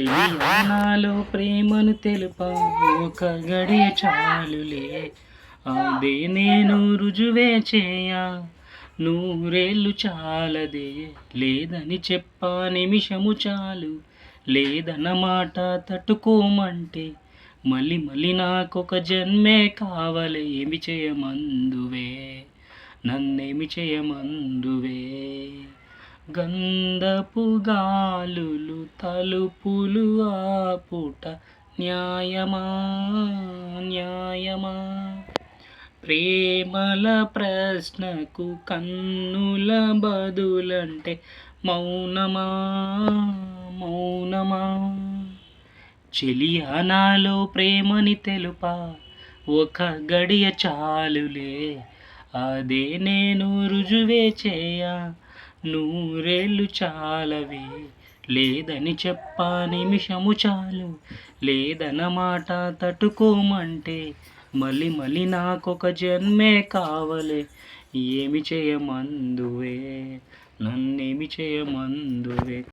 చెలియానాలో ప్రేమను తెలుప ఒక గడియ చాలులే. అదే నేను రుజువే చేయ నూరేళ్ళు చాలదే. లేదని చెప్పా నిమిషము చాలు లేదన్న మాట తట్టుకోమంటే మళ్ళీ మళ్ళీ నాకొక జన్మే కావాలి. ఏమి చేయమందువే? నన్నేమి చేయమందువే? గంధపు గాలులు తలుపులు ఆపుట న్యాయమా? న్యాయమా? ప్రేమల ప్రశ్నకు కన్నుల బదులంటే మౌనమా? మౌనమా? చెలియా నాలో ప్రేమని తెలుపా? ఒక గడియ చాలులే అదే నేను రుజువే చేయ. నూరేళ్ళు చాలవే. లేదని చెప్పా నిమిషము చాలు. లేదన్నమాట తట్టుకోమంటే మళ్ళీ మళ్ళీ నాకొక జన్మే కావలే. ఏమి చేయమందువే? నన్నేమి చేయమందువే?